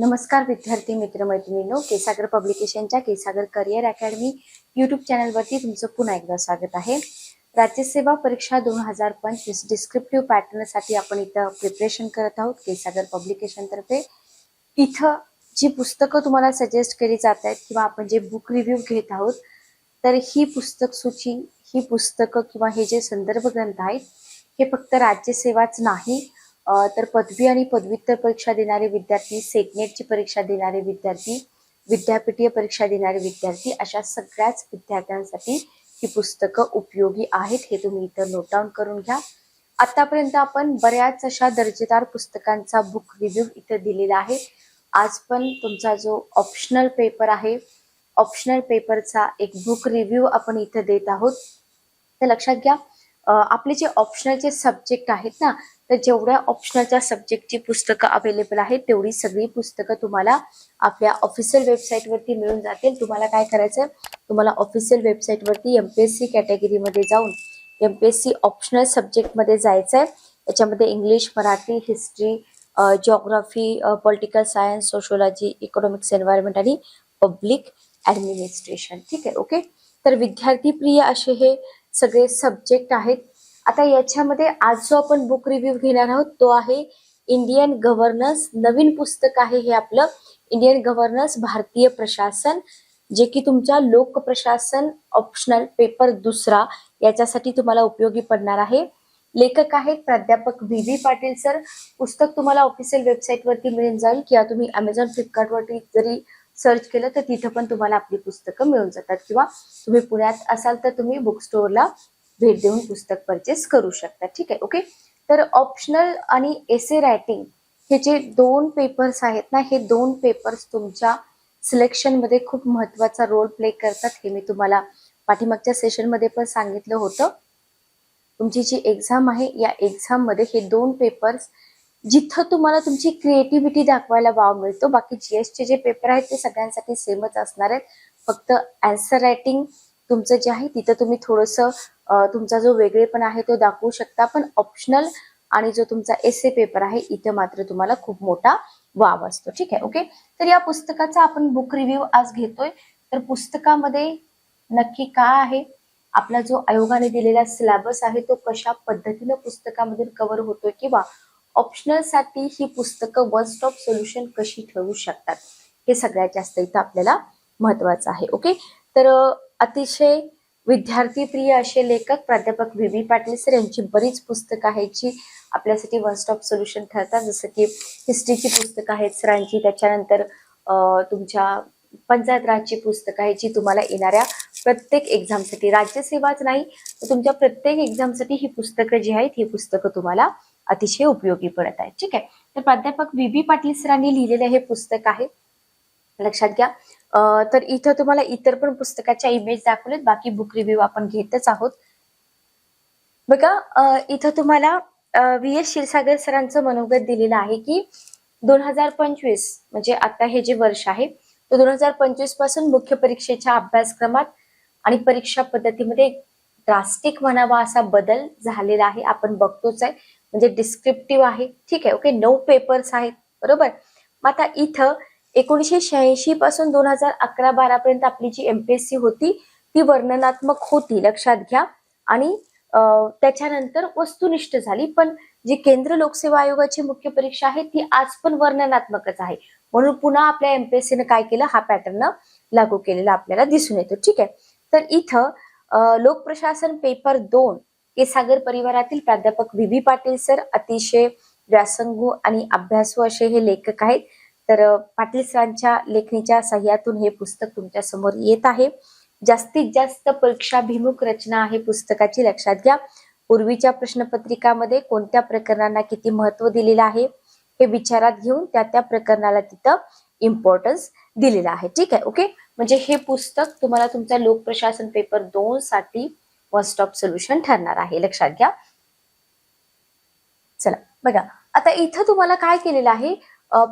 नमस्कार विद्यार्थी मित्रमैत्रिणींनो. केसागर पब्लिकेशनच्या केसागर करिअर अकॅडमी युट्यूब चॅनलवरती तुमचं पुन्हा एकदा स्वागत आहे. राज्यसेवा परीक्षा दोन हजार पंचवीस डिस्क्रिप्टिव्ह पॅटर्नसाठी आपण इथं प्रिपरेशन करत आहोत केसागर पब्लिकेशनतर्फे इथं जी पुस्तकं तुम्हाला सजेस्ट केली जात आहेत किंवा आपण जे बुक रिव्ह्यू घेत आहोत तर ही पुस्तक सूची ही पुस्तकं किंवा हे जे संदर्भ ग्रंथ आहेत हे फक्त राज्यसेवाच नाही तर पदवी आणि पदव्युत्तर परीक्षा देणारे विद्यार्थी सेटनेटची परीक्षा देणारे विद्यार्थी विद्यापीठीय परीक्षा देणारे विद्यार्थी अशा सगळ्याच विद्यार्थ्यांसाठी ही पुस्तकं उपयोगी आहेत हे तुम्ही इथं नोट डाऊन करून घ्या. आतापर्यंत आपण बऱ्याच अशा दर्जेदार पुस्तकांचा बुक रिव्ह्यू इथं दिलेला आहे. आज पण तुमचा जो ऑप्शनल पेपर आहे ऑप्शनल पेपरचा एक बुक रिव्ह्यू आपण इथं देत आहोत. तर लक्षात घ्या आपले जे ऑप्शनलचे सब्जेक्ट आहेत ना तर जेवढ्या ऑप्शनलच्या सब्जेक्टची पुस्तकं अवेलेबल आहेत तेवढी सगळी पुस्तकं तुम्हाला आपल्या ऑफिशियल वेबसाईटवरती मिळून जातील. तुम्हाला काय करायचं तुम्हाला ऑफिशियल वेबसाईटवरती एम पी एस सी कॅटेगरीमध्ये जाऊन M P S C optional सब्जेक्टमध्ये जायचं आहे याच्यामध्ये English Marathi history geography political science sociology economics environment आणि पब्लिक ॲडमिनिस्ट्रेशन ठीक आहे ओके तर विद्यार्थी प्रिय असे हे सगळे सब्जेक्ट आहेत. आता याच्यामध्ये आज जो आपण बुक रिव्ह्यू घेणार आहोत तो आहे इंडियन गव्हर्नन्स नवीन पुस्तक आहे हे आपलं. इंडियन गव्हर्नन्स भारतीय प्रशासन जे की तुमच्या लोक प्रशासन ऑप्शनल पेपर दुसरा याच्यासाठी तुम्हाला उपयोगी पडणार आहे. लेखक आहेत प्राध्यापक व्ही व्ही पाटील सर. पुस्तक तुम्हाला ऑफिशियल वेबसाईटवरती मिळून जाईल किंवा तुम्ही अमेझॉन फ्लिपकार्टवरती जरी सर्च केलं तर तिथं पण तुम्हाला आपली पुस्तकं मिळून जातात. किंवा तुम्ही पुण्यात असाल तर तुम्ही बुक स्टोअरला भेट देऊन पुस्तक परचेस करू शकता. ठीक आहे? ओके तर ऑप्शनल आणि एसे रायटिंग हे जे दोन पेपर्स आहेत ना हे दोन पेपर्स तुमच्या सिलेक्शनमध्ये खूप महत्त्वाचा रोल प्ले करतात हे मी तुम्हाला पाठीमागच्या सेशनमध्ये पण सांगितलं होतं. तुमची जी एक्झाम आहे या एक्झाममध्ये हे दोन पेपर्स जिथं तुम्हाला तुमची क्रिएटिव्हिटी दाखवायला वाव मिळतो बाकी जीएसचे जे पेपर आहेत ते सगळ्यांसाठी सेमच असणार आहेत. फक्त आन्सर रायटिंग तुमचं जे आहे तिथं तुम्ही थोडंसं तुमचा जो वेगळेपण आहे तो दाखवू शकता. पण ऑप्शनल आणि जो तुमचा एसे पेपर आहे इथं मात्र तुम्हाला खूप मोठा वाव असतो. ठीक आहे ओके तर या पुस्तकाचा आपण बुक रिव्ह्यू आज घेतोय. तर पुस्तकामध्ये नक्की काय आहे? आपला जो आयोगाने दिलेला सिलेबस आहे तो कशा पद्धतीनं पुस्तकामधून कव्हर होतोय किंवा ऑप्शनलसाठी ही पुस्तकं वन स्टॉप सोल्युशन कशी ठरू शकतात? हे सगळ्यात जास्त इथं आपल्याला महत्वाचं आहे ओके तर अतिशय विद्यार्थी प्रिय असे लेखक प्राध्यापक व्ही व्ही पाटील सर यांची बरीच पुस्तकं आहेत जी आपल्यासाठी वन स्टॉप सोल्युशन ठरतात. जसं की हिस्ट्रीची पुस्तकं आहेत सरांची त्याच्यानंतर तुमच्या पंचायत राजची पुस्तकं आहेत जी तुम्हाला येणाऱ्या प्रत्येक एक्झामसाठी राज्यसेवाच नाही तर तुमच्या प्रत्येक एक्झामसाठी ही पुस्तकं जी आहेत ही पुस्तकं तुम्हाला अतिशय उपयोगी पडत आहे. ठीक आहे? तर प्राध्यापक व्ही. बी पाटील सरांनी लिहिलेलं हे पुस्तक आहे. लक्षात घ्या. तर इथं तुम्हाला इतर पण पुस्तकाच्या इमेज दाखवलेत. बाकी बुक रिव्ह्यू आपण घेतच आहोत. बघा इथं तुम्हाला व्ही. एस. क्षीरसागर सरांचं मनोगत दिलेलं आहे की दोन हजार पंचवीस म्हणजे आता हे जे वर्ष आहे तो दोन हजार पंचवीसपासून मुख्य परीक्षेच्या अभ्यासक्रमात आणि परीक्षा पद्धतीमध्ये ड्रास्टिक म्हणावा असा बदल झालेला आहे. आपण बघतोच आहे. म्हणजे डिस्क्रिप्टिव्ह आहे. ठीक आहे ओके नऊ पेपर्स आहेत. बरोबर? मग आता इथं एकोणीसशे शहाऐंशी पासून दोन हजार अकरा बारा पर्यंत आपली जी एमपीएससी होती ती वर्णनात्मक होती. लक्षात घ्या. आणि त्याच्यानंतर वस्तुनिष्ठ झाली. पण जी केंद्र लोकसेवा आयोगाची मुख्य परीक्षा आहे ती आज पण वर्णनात्मकच आहे. म्हणून पुन्हा आपल्या एमपीएससीने काय केलं? हा पॅटर्न लागू केलेला आपल्याला दिसून येतो. ठीक आहे? तर इथं लोकप्रशासन पेपर दोन केसागर परिवारातील प्राध्यापक व्ही व्ही पाटील सर अतिशय व्यासंगू आणि अभ्यासू असे हे लेखक आहेत. तर पाटील सरांच्या लेखणीच्या सह्यातून हे पुस्तक तुमच्यासमोर येत आहे. जास्तीत जास्त परीक्षाभिमुख रचना आहे पुस्तकाची लक्षात घ्या. पूर्वीच्या प्रश्नपत्रिकामध्ये कोणत्या प्रकरणांना किती महत्त्व दिलेलं आहे हे विचारात घेऊन त्या त्या प्रकरणाला तिथं इम्पॉर्टन्स दिलेलं आहे. ठीक आहे ओके? म्हणजे हे पुस्तक तुम्हाला तुमचा लोकप्रशासन पेपर दोन साठी वन स्टॉप सोल्युशन ठरणार आहे. लक्षात घ्या. चला बघा. आता इथं तुम्हाला काय केलेलं आहे?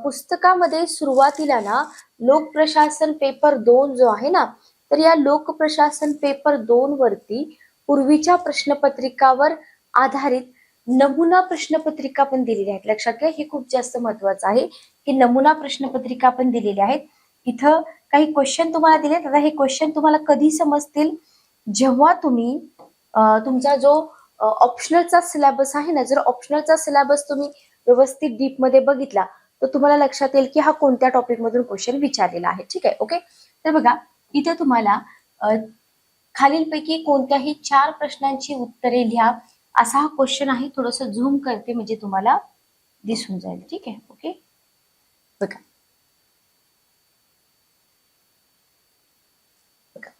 पुस्तकामध्ये सुरुवातीला ना लोकप्रशासन पेपर दोन जो आहे ना तर या लोकप्रशासन पेपर दोन वरती पूर्वीच्या प्रश्नपत्रिकावर आधारित नमुना प्रश्नपत्रिका पण दिलेली आहेत. लक्षात घ्या हे खूप जास्त महत्वाचं आहे. की नमुना प्रश्नपत्रिका पण दिलेली आहेत. इथं काही क्वेश्चन तुम्हाला दिलेत. आता हे क्वेश्चन तुम्हाला कधी समजतील? जेव्हा तुम्ही तुमचा जो ऑप्शनलचा सिलेबस आहे ना जर ऑप्शनलचा सिलेबस तुम्ही व्यवस्थित डीपमध्ये बघितला तर तुम्हाला लक्षात येईल की हा कोणत्या टॉपिक मधून क्वेश्चन विचारलेला आहे. ठीक आहे ओके तर बघा इथे तुम्हाला खालीलपैकी कोणत्याही चार प्रश्नांची उत्तरे लिहा. असा हा क्वेश्चन आहे थोडस झूम करते म्हणजे तुम्हाला दिसून जाईल. ठीक आहे ओके बघा.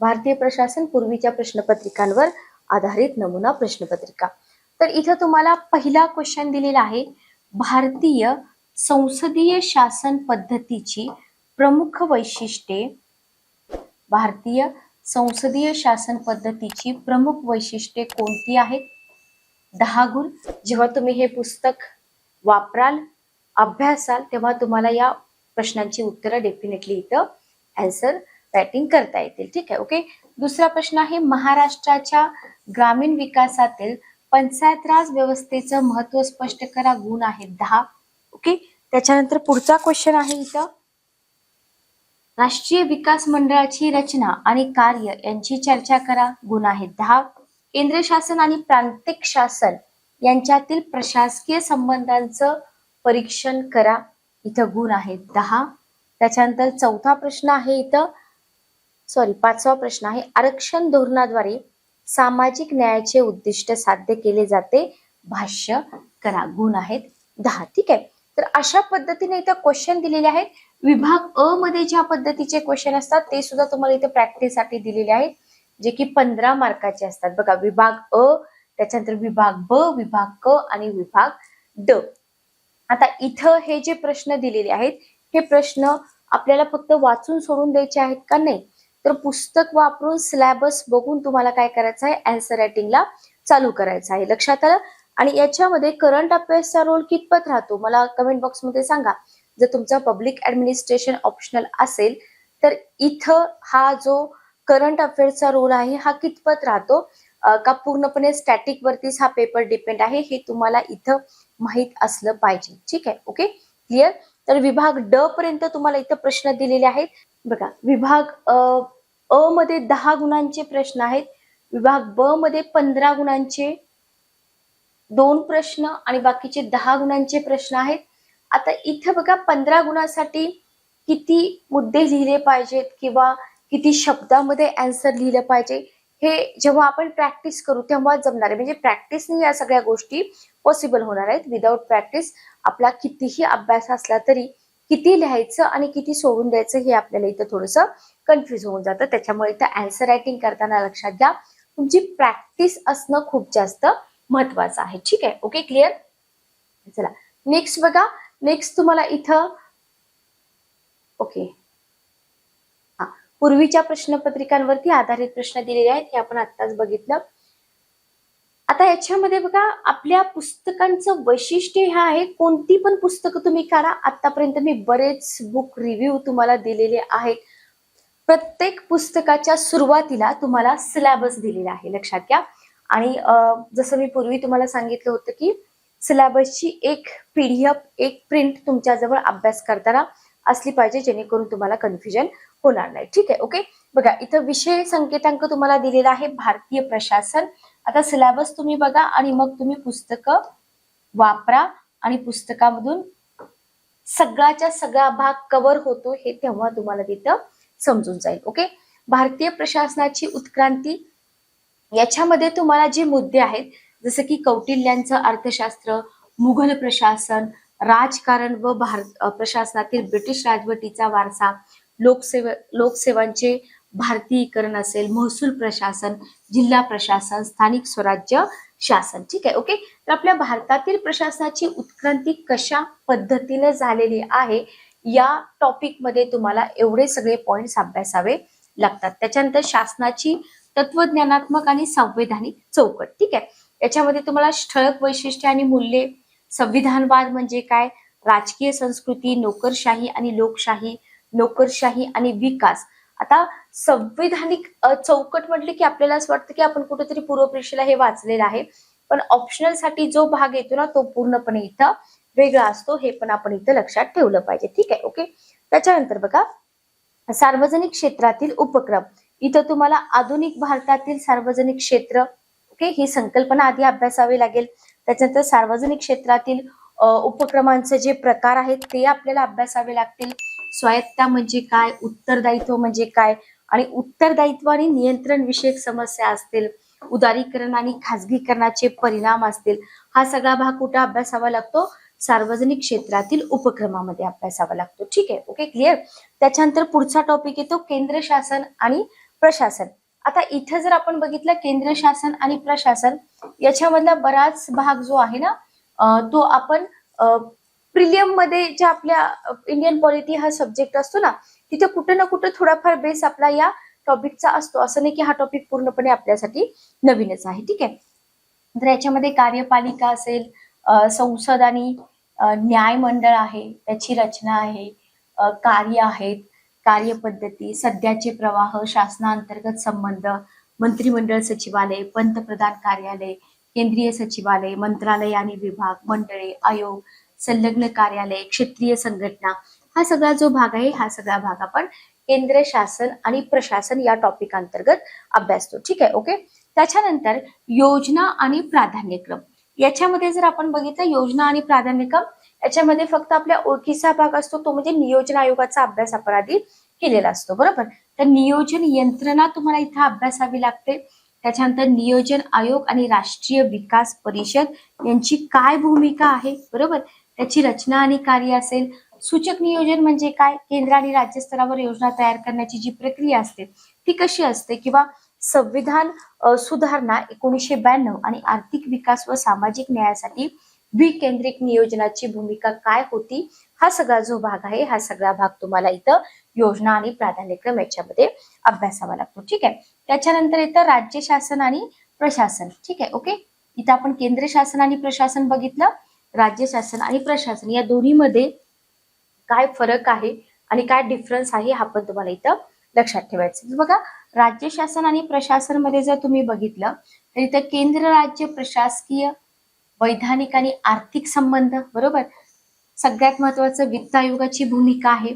भारतीय प्रशासन पूर्वीच्या प्रश्नपत्रिकांवर आधारित नमुना प्रश्नपत्रिका. तर इथं तुम्हाला पहिला क्वेश्चन दिलेला आहे भारतीय संसदीय शासन पद्धतीची प्रमुख वैशिष्ट्ये. भारतीय संसदीय शासन पद्धतीची प्रमुख वैशिष्ट्ये कोणती आहेत? दहा गुण. जेव्हा तुम्ही हे पुस्तक वापराल अभ्यासाल तेव्हा तुम्हाला या प्रश्नांची उत्तरं डेफिनेटली इथं आन्सर बॅटिंग करता येतील. ठीक आहे ओके दुसरा प्रश्न आहे महाराष्ट्राच्या ग्रामीण विकासातील पंचायत राज व्यवस्थेचं महत्त्व स्पष्ट करा गुण आहे दहा. ओके त्याच्यानंतर पुढचा क्वेश्चन आहे इथं. राष्ट्रीय विकास मंडळाची रचना आणि कार्य यांची चर्चा करा गुण आहेत दहा. केंद्र शासन आणि प्रांतिक शासन यांच्यातील प्रशासकीय संबंधांचं परीक्षण करा. इथं गुण आहेत दहा. त्याच्यानंतर चौथा प्रश्न आहे इथं. सॉरी पाचवा प्रश्न आहे. आरक्षण धोरणाद्वारे सामाजिक न्यायाचे उद्दिष्ट साध्य केले जाते. भाष्य करा. गुण आहेत दहा. ठीक आहे? तर अशा पद्धतीने इथं क्वेश्चन दिलेले आहेत. विभाग अ मध्ये ज्या पद्धतीचे क्वेश्चन असतात ते सुद्धा तुम्हाला इथे प्रॅक्टिससाठी दिलेले आहेत. जे की पंधरा मार्काचे असतात. बघा विभाग अ त्याच्यानंतर विभाग ब विभाग क आणि विभाग ड. आता इथं हे जे प्रश्न दिलेले आहेत हे प्रश्न आपल्याला फक्त वाचून सोडून द्यायचे आहेत का नाही? तर पुस्तक वापरून सिलॅबस बघून तुम्हाला काय करायचं आहे? अँसर रायटिंगला चालू करायचं आहे. लक्षात आलं? आणि याच्यामध्ये करंट अफेअर्सचा रोल कितपत राहतो? मला कमेंट बॉक्समध्ये सांगा. जर तुमचा पब्लिक ऍडमिनिस्ट्रेशन ऑप्शनल असेल तर इथं हा जो करंट अफेअर्सचा रोल आहे हा कितपत राहतो? का पूर्णपणे स्टॅटिक वरतीच हा पेपर डिपेंड आहे? हे तुम्हाला इथं माहीत असलं पाहिजे. ठीक आहे? ओके क्लिअर तर विभाग ड पर्यंत तुम्हाला इथं प्रश्न दिलेले आहेत. बघा विभाग अ मध्ये दहा गुणांचे प्रश्न आहेत. विभाग ब मध्ये पंधरा गुणांचे दोन प्रश्न आणि बाकीचे दहा गुणांचे प्रश्न आहेत. आता इथं बघा पंधरा गुणासाठी किती मुद्दे लिहिले पाहिजेत किंवा किती शब्दामध्ये अँसर लिहिलं पाहिजे हे जेव्हा आपण प्रॅक्टिस करू तेव्हा जमणार आहे. म्हणजे प्रॅक्टिसने या सगळ्या गोष्टी पॉसिबल होणार आहेत. विदाऊट प्रॅक्टिस आपला कितीही अभ्यास असला तरी किती लिहायचं आणि किती सोडून द्यायचं हे आपल्याला इथं थोडंसं कन्फ्युज होऊन जातं. त्याच्यामुळे इथं अँसर रायटिंग करताना लक्षात घ्या. तुमची प्रॅक्टिस असणं खूप जास्त महत्वाचं आहे. ठीक आहे? ओके क्लिअर चला. नेक्स्ट बघा. नेक्स्ट तुम्हाला इथं ओके हा. पूर्वीच्या प्रश्नपत्रिकांवरती आधारित प्रश्न दिलेले आहेत. हे आपण आत्ताच बघितलं. आता याच्यामध्ये बघा आपल्या पुस्तकांचं वैशिष्ट्य हे आहे कोणती पण पुस्तकं तुम्ही काढा आतापर्यंत मी बरेच बुक रिव्ह्यू तुम्हाला दिलेले आहेत. प्रत्येक पुस्तकाच्या सुरुवातीला तुम्हाला सिलॅबस दिलेला आहे लक्षात घ्या. आणि जसं मी पूर्वी तुम्हाला सांगितलं होतं की सिलॅबसची एक पीडीएफ एक प्रिंट तुमच्याजवळ अभ्यास करताना असली पाहिजे जेणेकरून तुम्हाला कन्फ्युजन होणार नाही. ठीक आहे ओके बघा इथं विषय संकेतांक तुम्हाला दिलेला आहे भारतीय प्रशासन आता सिलेबस तुम्ही बघा आणि मग तुम्ही पुस्तकं वापरा आणि पुस्तकामधून सगळ्याच्या सगळा भाग कव्हर होतो हे तेव्हा तुम्हाला तिथं समजून जाईल ओके भारतीय प्रशासनाची उत्क्रांती याच्यामध्ये तुम्हाला जे मुद्दे आहेत जसं की कौटिल्यांचं अर्थशास्त्र मुघल प्रशासन राजकारण व भारत प्रशासनातील ब्रिटिश राजवटीचा वारसा लोकसेवा लोकसेवांचे भारतीयीकरण असेल महसूल प्रशासन जिल्हा प्रशासन स्थानिक स्वराज्य शासन. ठीक आहे ओके तर आपल्या भारतातील प्रशासनाची उत्क्रांती कशा पद्धतीने झालेली आहे या टॉपिकमध्ये तुम्हाला एवढे सगळे पॉइंट्स अभ्यासावे लागतात. त्याच्यानंतर शासनाची तत्वज्ञानात्मक आणि संवैधानिक चौकट. ठीक आहे? याच्यामध्ये तुम्हाला ठळक वैशिष्ट्ये आणि मूल्ये संविधानवाद म्हणजे काय राजकीय संस्कृती नोकरशाही आणि लोकशाही नोकरशाही आणि विकास आता संविधानिक चौकट म्हटले की आपल्याला असं वाटतं की आपण कुठेतरी पूर्वपरीक्षेला हे वाचलेलं आहे. पण ऑप्शनलसाठी जो भाग येतो ना तो पूर्णपणे इथं वेगळा असतो. हे पण आपण इथं लक्षात ठेवलं पाहिजे. ठीक आहे? ओके? त्याच्यानंतर बघा सार्वजनिक क्षेत्रातील उपक्रम. इथं तुम्हाला आधुनिक भारतातील सार्वजनिक क्षेत्र ओके ही संकल्पना आधी अभ्यासावी लागेल. त्याच्यानंतर सार्वजनिक क्षेत्रातील उपक्रमांचे जे प्रकार आहेत ते आपल्याला अभ्यासावे लागतील. स्वायत्ता म्हणजे काय? उत्तरदायित्व म्हणजे काय? आणि उत्तरदायित्व आणि नियंत्रण विषयक समस्या असतील उदारीकरण आणि खाजगीकरणाचे परिणाम असतील हा सगळा भाग कुठे अभ्यासावा लागतो? सार्वजनिक क्षेत्रातील उपक्रमामध्ये अभ्यासावा लागतो. ठीक आहे? ओके? क्लिअर? त्याच्यानंतर पुढचा टॉपिक येतो केंद्र शासन आणि प्रशासन. आता इथं जर आपण बघितलं केंद्र शासन आणि प्रशासन याच्यामधला बराच भाग जो आहे ना तो आपण प्रिलियममध्ये जे आपल्या इंडियन पॉलिटी हा सब्जेक्ट असतो ना तिथे कुठं ना कुठं थोडाफार बेस आपला या टॉपिकचा असतो. असं नाही की हा टॉपिक पूर्णपणे आपल्यासाठी नवीनच आहे. ठीक आहे? तर याच्यामध्ये कार्यपालिका असेल संसद आणि न्यायमंडळ न्याय मंडळ आहे त्याची रचना आहे कार्य आहेत कार्यपद्धती सध्याचे प्रवाह शासनांतर्गत संबंध मंत्रिमंडळ सचिवालय पंतप्रधान कार्यालय केंद्रीय सचिवालय मंत्रालय आणि विभाग मंडळे आयोग संलग्न कार्यालय क्षेत्रीय संघटना हा सगळा जो भाग आहे हा सगळा भाग आपण केंद्र शासन आणि प्रशासन या टॉपिक अंतर्गत अभ्यासतो ठीक आहे ओके त्याच्यानंतर योजना आणि प्राधान्यक्रम. याच्यामध्ये जर आपण बघितलं योजना आणि प्राधान्यक्रम याच्यामध्ये फक्त आपल्या ओळखीचा भाग असतो तो म्हणजे नियोजन आयोगाचा अभ्यास आपण आधी केलेला असतो. बरोबर? तर नियोजन यंत्रणा तुम्हाला इथं अभ्यासावी लागते. त्याच्यानंतर नियोजन आयोग आणि राष्ट्रीय विकास परिषद यांची काय भूमिका आहे? बरोबर? त्याची रचना आणि कार्य असेल सूचक नियोजन म्हणजे काय? केंद्र आणि राज्य स्तरावर योजना तयार करण्याची जी प्रक्रिया असते ती कशी असते? किंवा संविधान सुधारणा एकोणीसशे ब्याण्णव आणि आर्थिक विकास व सामाजिक न्यायासाठी विकेंद्रित नियोजनाची भूमिका काय होती? हा सगळा जो भाग आहे हा सगळा भाग तुम्हाला इथं योजना आणि प्राधान्यक्रम याच्यामध्ये अभ्यासावा लागतो. ठीक आहे? त्याच्यानंतर येतं राज्य शासन आणि प्रशासन. ठीक आहे? ओके? इथं आपण केंद्र शासन आणि प्रशासन बघितलं. राज्य शासन आणि प्रशासन या दोन्हीमध्ये काय फरक आहे आणि काय डिफरन्स आहे हा पण तुम्हाला इथं लक्षात ठेवायचं बघा राज्य शासन आणि प्रशासनमध्ये जर तुम्ही बघितलं तर इथं केंद्र राज्य प्रशासकीय वैधानिक आणि आर्थिक संबंध बरोबर? सगळ्यात महत्वाचं वित्त आयोगाची भूमिका आहे.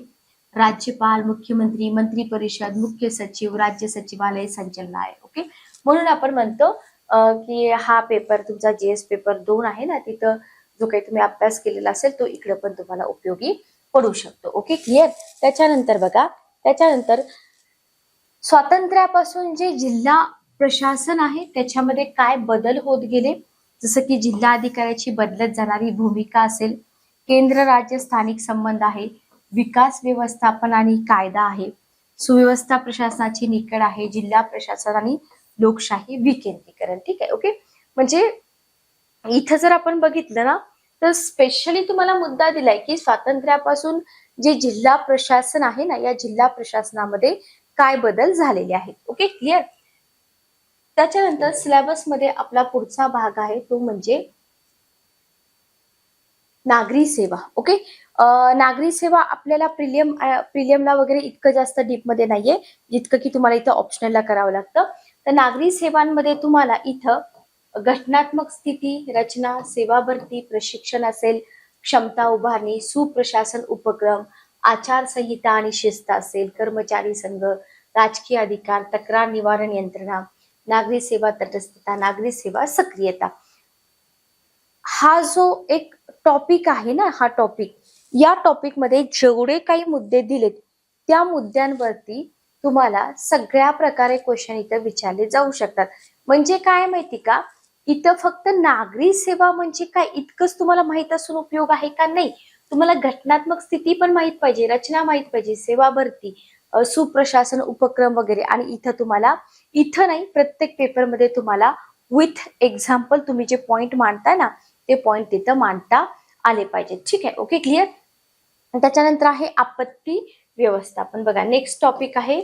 राज्यपाल मुख्यमंत्री मंत्री परिषद मुख्य सचिव राज्य सचिवालय संचालनालय ओके म्हणून आपण म्हणतो की हा पेपर तुमचा जीएस पेपर दोन आहे ना तिथं जो काही तुम्ही अभ्यास केलेला असेल तो इकडे पण तुम्हाला उपयोगी पडू शकतो. ओके क्लिअर त्याच्यानंतर बघा त्याच्यानंतर स्वातंत्र्यापासून जे जिल्हा प्रशासन आहे त्याच्यामध्ये काय बदल होत गेले? जसं की जिल्हा अधिकाऱ्याची बदलत जाणारी भूमिका असेल केंद्र राज्य स्थानिक संबंध आहे विकास व्यवस्थापन आणि कायदा आहे सुव्यवस्था प्रशासनाची निकड आहे जिल्हा प्रशासन आणि लोकशाही विकेंद्रीकरण. ठीक आहे ओके म्हणजे इथं जर आपण बघितलं ना तर स्पेशली तुम्हाला मुद्दा दिलाय की स्वातंत्र्यापासून जे जिल्हा प्रशासन आहे ना या जिल्हा प्रशासनामध्ये काय बदल झालेले आहेत. ओके क्लिअर त्याच्यानंतर सिलेबसमध्ये आपला पुढचा भाग आहे तो म्हणजे नागरी सेवा. ओके नागरी सेवा आपल्याला प्रिलियम प्रिलियमला वगैरे इतकं जास्त डीपमध्ये नाहीये जितकं की तुम्हाला इथं ऑप्शनलला करावं लागतं. तर नागरी सेवांमध्ये तुम्हाला इथं घटनात्मक स्थिती रचना सेवा भरती प्रशिक्षण असेल क्षमता उभारणी सुप्रशासन उपक्रम आचारसंहिता आणि शिस्त असेल कर्मचारी संघ राजकीय अधिकार तक्रार निवारण यंत्रणा नागरी सेवा तटस्थता नागरी सेवा सक्रियता. हा जो एक टॉपिक आहे ना हा टॉपिक या टॉपिकमध्ये जेवढे काही मुद्दे दिलेत त्या मुद्द्यांवरती तुम्हाला सगळ्या प्रकारे क्वेश्चन इथं विचारले जाऊ शकतात. म्हणजे काय माहिती का? इथं फक्त नागरी सेवा म्हणजे काय? इतकंच तुम्हाला माहीत असून उपयोग आहे का नाही? तुम्हाला घटनात्मक स्थिती पण माहीत पाहिजे रचना माहीत पाहिजे सेवा भरती सुप्रशासन उपक्रम वगैरे. आणि इथं तुम्हाला इथं नाही प्रत्येक पेपरमध्ये तुम्हाला विथ एक्झाम्पल तुम्ही जे पॉइंट मांडताय ना ते पॉइंट तिथं मांडता आले पाहिजेत. ठीक आहे? ओके क्लिअर त्याच्यानंतर आहे आपत्ती व्यवस्थापन. बघा नेक्स्ट टॉपिक आहे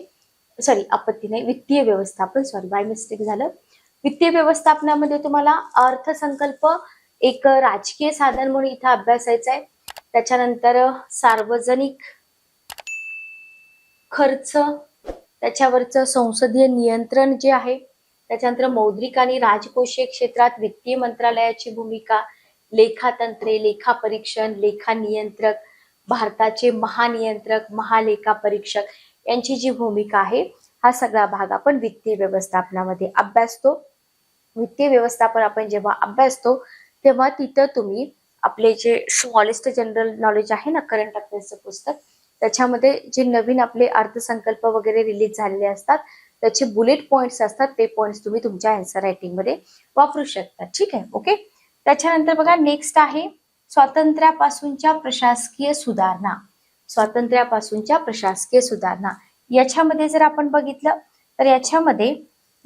सॉरी आपत्ती नाही वित्तीय व्यवस्थापन. सॉरी बाय मिस्टेक झालं. वित्तीय व्यवस्थापनामध्ये तुम्हाला अर्थसंकल्प एक राजकीय साधन म्हणून इथं अभ्यासायचं आहे. त्याच्यानंतर सार्वजनिक खर्च त्याच्यावरचं संसदीय नियंत्रण जे आहे त्याच्यानंतर मौद्रिक आणि राजकोषीय क्षेत्रात वित्तीय मंत्रालयाची भूमिका लेखातंत्रे लेखा परीक्षण लेखा नियंत्रक भारताचे महानियंत्रक महालेखा परीक्षक यांची जी भूमिका आहे हा सगळा भाग आपण वित्तीय व्यवस्थापनामध्ये अभ्यासतो. वित्तीय व्यवस्थापन आपण जेव्हा अभ्यासतो तेव्हा तिथं तुम्ही आपले जे स्मॉलेस्ट जनरल नॉलेज आहे ना करंट अफेअर्सचं पुस्तक त्याच्यामध्ये जे नवीन आपले अर्थसंकल्प वगैरे रिलीज झालेले असतात त्याचे बुलेट पॉइंट्स असतात ते पॉइंट्स तुम्ही तुमच्या आन्सर रायटिंगमध्ये वापरू शकता. ठीक आहे? ओके त्याच्यानंतर बघा नेक्स्ट आहे स्वातंत्र्यापासूनच्या प्रशासकीय सुधारणा. स्वातंत्र्यापासूनच्या प्रशासकीय सुधारणा. याच्यामध्ये जर आपण बघितलं तर याच्यामध्ये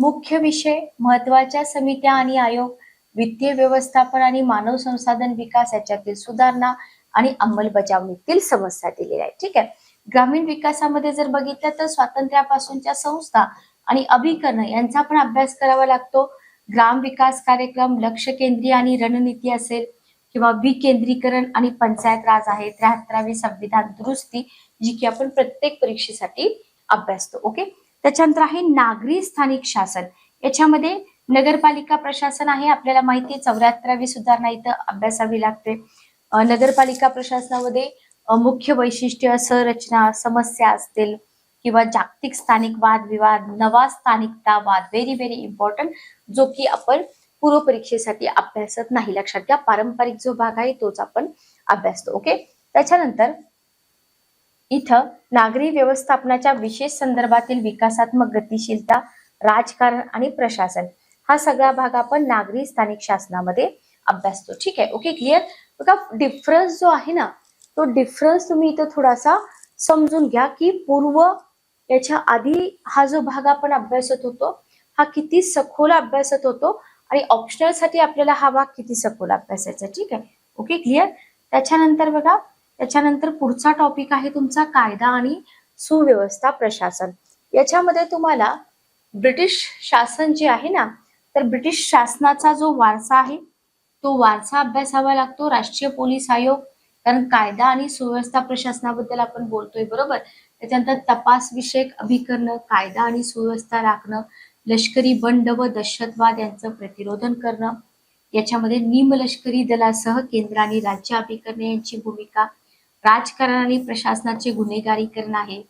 मुख्य विषय महत्त्वाच्या समित्या आणि आयोग वित्तीय व्यवस्थापन आणि मानव संसाधन विकास याच्यातील सुधारणा आणि अंमलबजावणीतील समस्या दिलेल्या आहेत. ठीक आहे? ग्रामीण विकासामध्ये जर बघितलं तर स्वातंत्र्यापासूनच्या संस्था आणि अभिकरण यांचा पण अभ्यास करावा लागतो. ग्राम विकास कार्यक्रम लक्ष केंद्रीय आणि रणनीती असेल किंवा विकेंद्रीकरण आणि पंचायत राज आहे त्र्याहत्तरावी संविधान दुरुस्ती जी की आपण प्रत्येक परीक्षेसाठी अभ्यासतो. ओके? त्याच्यानंतर आहे नागरी स्थानिक शासन. याच्यामध्ये नगरपालिका प्रशासन आहे आपल्याला माहिती आहे चौऱ्याहत्तरावी सुधारणा इथं अभ्यासावी लागते. नगरपालिका प्रशासनामध्ये मुख्य वैशिष्ट्य संरचना समस्या असतील किंवा जागतिक स्थानिक वाद विवाद नवा स्थानिकता वाद व्हेरी व्हेरी इम्पॉर्टंट जो की आपण पूर्व परीक्षेसाठी अभ्यासत नाही. लक्षात घ्या पारंपरिक जो भाग आहे तोच आपण अभ्यासतो ओके त्याच्यानंतर इथं नागरी व्यवस्थापनाच्या विशेष संदर्भातील विकासात्मक गतिशीलता राजकारण आणि प्रशासन हा सगळा भाग आपण नागरी स्थानिक शासनामध्ये अभ्यासतो. ठीक आहे? ओके क्लिअर बघा डिफरन्स जो आहे ना तो डिफरन्स तुम्ही इथं थोडासा समजून घ्या की पूर्व याच्या आधी हा जो भाग आपण अभ्यासत होतो हा किती सखोल अभ्यासत होतो आणि ऑप्शनलसाठी आपल्याला हा भाग किती सखोल अभ्यासायचा. ठीक आहे? ओके क्लिअर त्याच्यानंतर बघा त्याच्यानंतर पुढचा टॉपिक आहे तुमचा कायदा आणि सुव्यवस्था प्रशासन. याच्यामध्ये तुम्हाला ब्रिटिश शासन जे आहे ना तर ब्रिटिश शासनाचा जो वारसा आहे तो वारसा अभ्यासावा लागतो राष्ट्रीय पोलीस आयोग. कारण कायदा आणि सुव्यवस्था प्रशासनाबद्दल आपण बोलतोय बरोबर? त्याच्यानंतर तपास विषयक अभिकरण कायदा आणि सुव्यवस्था राखणं लष्करी बंड व दहशतवाद यांचं प्रतिरोधन करणं. याच्यामध्ये निमलष्करी दलासह केंद्र आणि राज्य अभिकरणे यांची भूमिका. राजकारण आणि प्रशासनाचे गुन्हेगारीकरण आहे.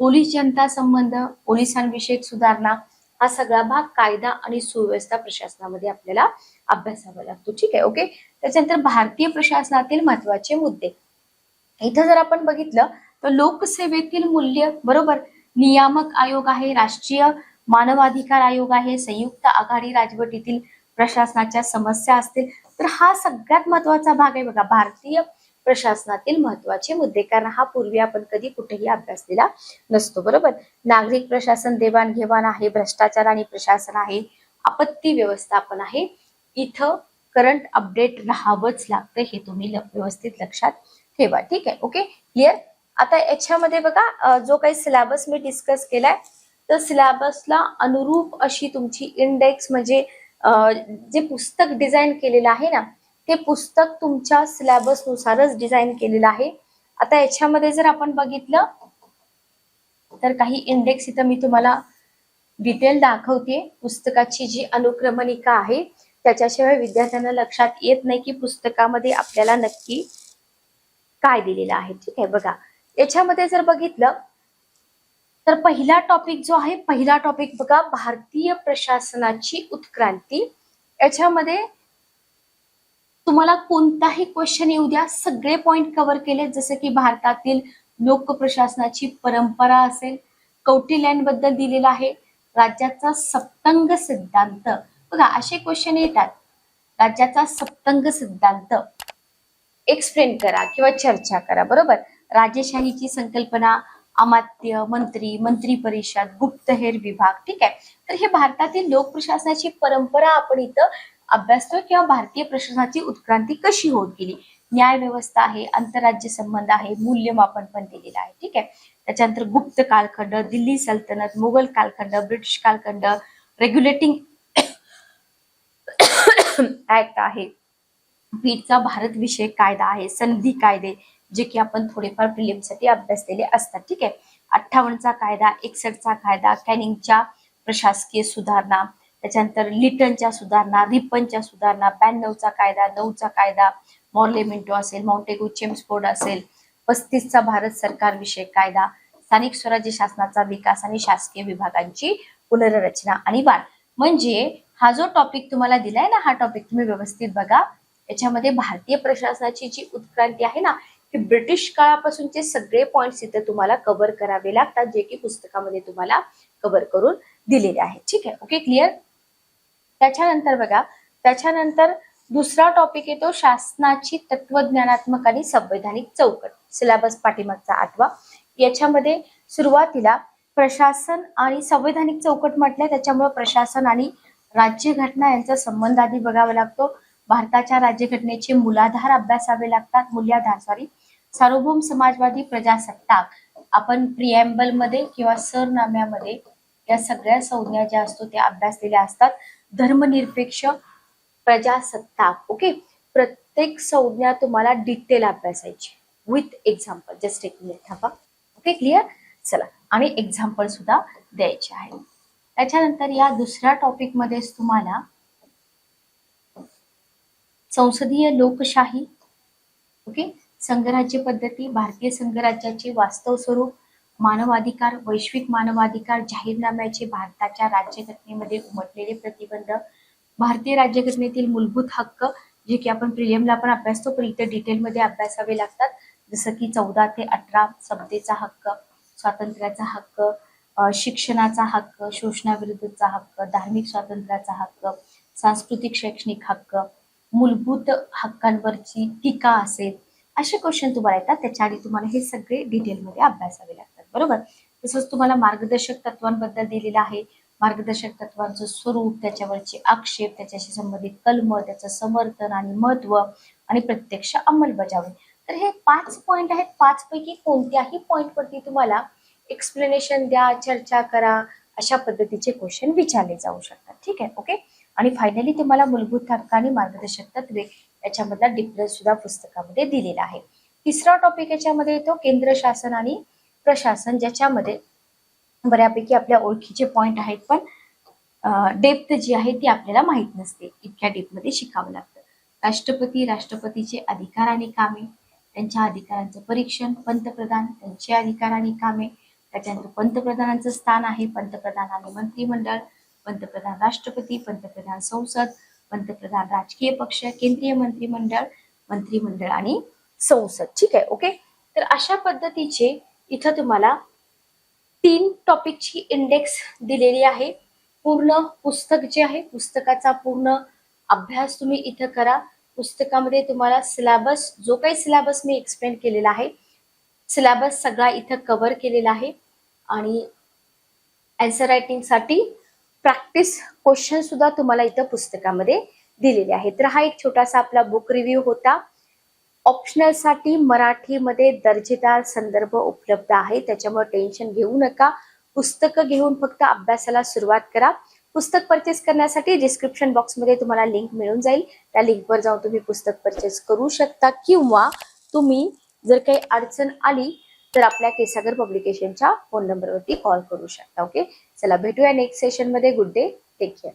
पोलीस जनता संबंध पोलिसांविषयक सुधारणा हा सगळा भाग कायदा आणि सुव्यवस्था प्रशासनामध्ये आपल्याला अभ्यासावा लागतो. ठीक आहे ओके? त्याच्यानंतर भारतीय प्रशासनातील महत्त्वाचे मुद्दे. इथं जर आपण बघितलं तर लोकसेवेतील मूल्य बरोबर? नियामक आयोग आहे राष्ट्रीय मानवाधिकार आयोग आहे संयुक्त आघाडी राजवटीतील प्रशासनाच्या समस्या असतील. तर हा सगळ्यात महत्त्वाचा भाग आहे बघा. भारतीय प्रशासनातील महत्त्वाचे मुद्दे. कारण हा पूर्वी आपण कधी कुठेही अभ्यासलेला नसतो बरोबर? नागरिक प्रशासन देवाणघेवाण आहे भ्रष्टाचार आणि प्रशासन आहे आपत्ती व्यवस्थापन आहे. इथं करंट अपडेट राहावंच लागतं हे तुम्ही ल- व्यवस्थित लक्षात ठेवा. ठीक आहे? ओके क्लिअर आता याच्यामध्ये बघा जो काही सिलेबस मी डिस्कस केलाय तर सिलेबसला अनुरूप अशी तुमची इंडेक्स म्हणजे जे पुस्तक डिझाईन केलेलं आहे ना ते पुस्तक तुमच्या सिलेबस नुसारच डिझाईन केलेलं आहे. आता याच्यामध्ये जर आपण बघितलं तर काही इंडेक्स इथं मी तुम्हाला डिटेल दाखवते. पुस्तकाची जी अनुक्रमणिका आहे त्याच्याशिवाय विद्यार्थ्यांना लक्षात येत नाही की पुस्तकामध्ये आपल्याला नक्की काय दिलेलं आहे. ठीक आहे बघा. याच्यामध्ये जर बघितलं तर पहिला टॉपिक जो आहे पहिला टॉपिक बघा भारतीय प्रशासनाची उत्क्रांती. याच्यामध्ये तुम्हाला कोणताही क्वेश्चन येऊ द्या. सगळे पॉइंट कव्हर केले. जसं की भारतातील लोक प्रशासनाची परंपरा असेल कौटिल्यांबद्दल दिलेलं आहे. राज्याचा सप्तंग सिद्धांत. बघा असे क्वेश्चन येतात. राज्याचा सप्तंग सिद्धांत. एक्सप्लेन करा किंवा चर्चा करा बरोबर? राजेशाहीची संकल्पना अमात्य मंत्री मंत्री परिषद गुप्तहेर विभाग ठीक आहे? तर हे भारतातील लोक प्रशासनाची परंपरा आपण इथं अभ्यासतो किंवा भारतीय प्रशासनाची उत्क्रांती कशी होत गेली? न्याय व्यवस्था आहे आंतरराज्य संबंध आहे मूल्यमापन पण दिलेलं आहे ठीक आहे? त्याच्यानंतर गुप्त कालखंड दिल्ली सल्तनत मुघल कालखंड ब्रिटिश कालखंड रेग्युलेटिंग ऍक्ट आहे. पीठचा भारत विषयक कायदा आहे संधी कायदे जे की आपण थोडेफार प्रिलिमसाठी अभ्यासलेले असतात ठीक आहे? अठ्ठावन्नचा कायदा एकसष्टचा कायदा कॅनिंगच्या प्रशासकीय सुधारणा त्याच्यानंतर लिटनच्या सुधारणा रिपनच्या सुधारणा ब्याण्णवचा कायदा नऊचा कायदा मॉर्ले मिंटो असेल माउंटेगो चेम्सफोर्ड असेल पस्तीसचा भारत सरकार विषयक कायदा स्थानिक स्वराज्य शासनाचा विकास आणि शासकीय विभागांची पुनर्रचना आणि वाढ. म्हणजे हा जो टॉपिक तुम्हाला दिलाय ना हा टॉपिक तुम्ही व्यवस्थित बघा. याच्यामध्ये भारतीय प्रशासनाची जी उत्क्रांती आहे ना की ब्रिटिश काळापासूनचे सगळे पॉइंट्स इथे तुम्हाला कव्हर करावे लागतात जे की पुस्तकामध्ये तुम्हाला कव्हर करून दिलेले आहेत ठीक आहे? ओके क्लिअर त्याच्यानंतर बघा त्याच्यानंतर दुसरा टॉपिक येतो शासनाची तत्वज्ञानात्मक आणि संवैधानिक चौकट सिलेबस पाठीमागचा आठवा. याच्यामध्ये सुरुवातीला प्रशासन आणि संवैधानिक चौकट म्हटलंय त्याच्यामुळे प्रशासन आणि राज्यघटना यांचा संबंध आधी बघावा लागतो. भारताच्या राज्यघटनेचे मुलाधार अभ्यासावे लागतात मूल्याधार सॉरी सार्वभौम समाजवादी प्रजासत्ताक. आपण प्रिएम्बलमध्ये किंवा सरनाम्यामध्ये या सगळ्या संज्ञा ज्या असतो त्या अभ्यासलेल्या असतात. धर्मनिरपेक्ष प्रजासत्ताक ओके प्रत्येक संज्ञा तुम्हाला डिटेल अभ्यासायची. विथ एक्झाम्पल जस्ट एक मिनिट थांबा. ओके क्लिअर चला आणि एक्झाम्पल सुद्धा द्यायचे आहे. त्याच्यानंतर या दुसऱ्या टॉपिक मध्येच तुम्हाला संसदीय लोकशाही ओके संघराज्य पद्धती भारतीय संघराज्याचे वास्तव स्वरूप मानवाधिकार वैश्विक मानवाधिकार जाहीरनाम्याचे भारताच्या राज्यघटनेमध्ये उमटलेले प्रतिबंध भारतीय राज्यघटनेतील मूलभूत हक्क जे की आपण प्रिलियमला पण अभ्यासतो पण इथे डिटेलमध्ये अभ्यासावे लागतात. जसं की चौदा ते अठरा समतेचा हक्क स्वातंत्र्याचा हक्क शिक्षणाचा हक्क शोषणाविरुद्धचा हक्क धार्मिक स्वातंत्र्याचा हक्क सांस्कृतिक शैक्षणिक हक्क मूलभूत हक्कांवरची टीका असेल असे क्वेश्चन तुम्हाला येतात. त्याच्या आधी तुम्हाला हे सगळे डिटेलमध्ये अभ्यासावे लागतात. बरोबर? तसंच तुम्हाला मार्गदर्शक तत्वांबद्दल दिलेलं आहे. मार्गदर्शक तत्वांचं स्वरूप त्याच्यावरचे आक्षेप त्याच्याशी संबंधित कलम त्याचं समर्थन आणि महत्त्व आणि प्रत्यक्ष अंमलबजावणी. तर हे पाच पॉईंट आहेत. पाच पैकी कोणत्याही पॉईंटवरती वरती तुम्हाला एक्सप्लेनेशन द्या चर्चा करा. अशा पद्धतीचे क्वेश्चन विचारले जाऊ शकतात. ठीक आहे? ओके आणि फायनली तुम्हाला मूलभूत तर्क आणि मार्गदर्शक तत्वे याच्यामधला डिफरन्स सुद्धा पुस्तकामध्ये दिलेला आहे. तिसरा टॉपिक याच्यामध्ये येतो केंद्र शासन आणि प्रशासन ज्याच्यामध्ये बऱ्यापैकी आपल्या ओळखीचे पॉइंट आहेत पण डेप्थ जी आहे ती आपल्याला माहीत नसते. इतक्या डेप्थमध्ये शिकावं लागतं. राष्ट्रपती राष्ट्रपतीचे अधिकार आणि कामे त्यांच्या अधिकारांचं परीक्षण पंतप्रधान त्यांचे अधिकार आणि कामे त्याच्यानंतर पंतप्रधानांचं स्थान आहे पंतप्रधान आणि मंत्रिमंडळ पंतप्रधान राष्ट्रपती पंतप्रधान संसद पंतप्रधान राजकीय पक्ष केंद्रीय मंत्रिमंडळ मंत्रिमंडळ आणि संसद. ठीक आहे ओके? तर अशा पद्धतीचे इथं तुम्हाला तीन टॉपिकची इंडेक्स दिलेली आहे. पूर्ण पुस्तक जे आहे पुस्तकाचा पूर्ण अभ्यास तुम्ही इथं करा. पुस्तकामध्ये तुम्हाला सिलेबस जो काही सिलेबस मी एक्सप्लेन केलेला आहे सिलेबस सगळा इथं कव्हर केलेला आहे. आणि अँसर रायटिंगसाठी प्रॅक्टिस क्वेश्चन सुद्धा तुम्हाला इथं पुस्तकामध्ये दिलेले आहेत. तर हा एक छोटासा आपला बुक रिव्ह्यू होता. ऑप्शनलसाठी मराठीमध्ये दर्जेदार संदर्भ उपलब्ध आहे त्याच्यामुळे टेन्शन घेऊ नका. पुस्तकं घेऊन फक्त अभ्यासाला सुरुवात करा. पुस्तक परचेस करण्यासाठी डिस्क्रिप्शन बॉक्समध्ये तुम्हाला लिंक मिळून जाईल. त्या लिंकवर जाऊन तुम्ही पुस्तक परचेस करू शकता. किंवा तुम्ही जर काही अडचण आली तर आपल्या केसागर पब्लिकेशनच्या फोन नंबरवरती कॉल करू शकता. ओके चला भेटूया नेक्स्ट सेशनमध्ये गुड डे टेक केअर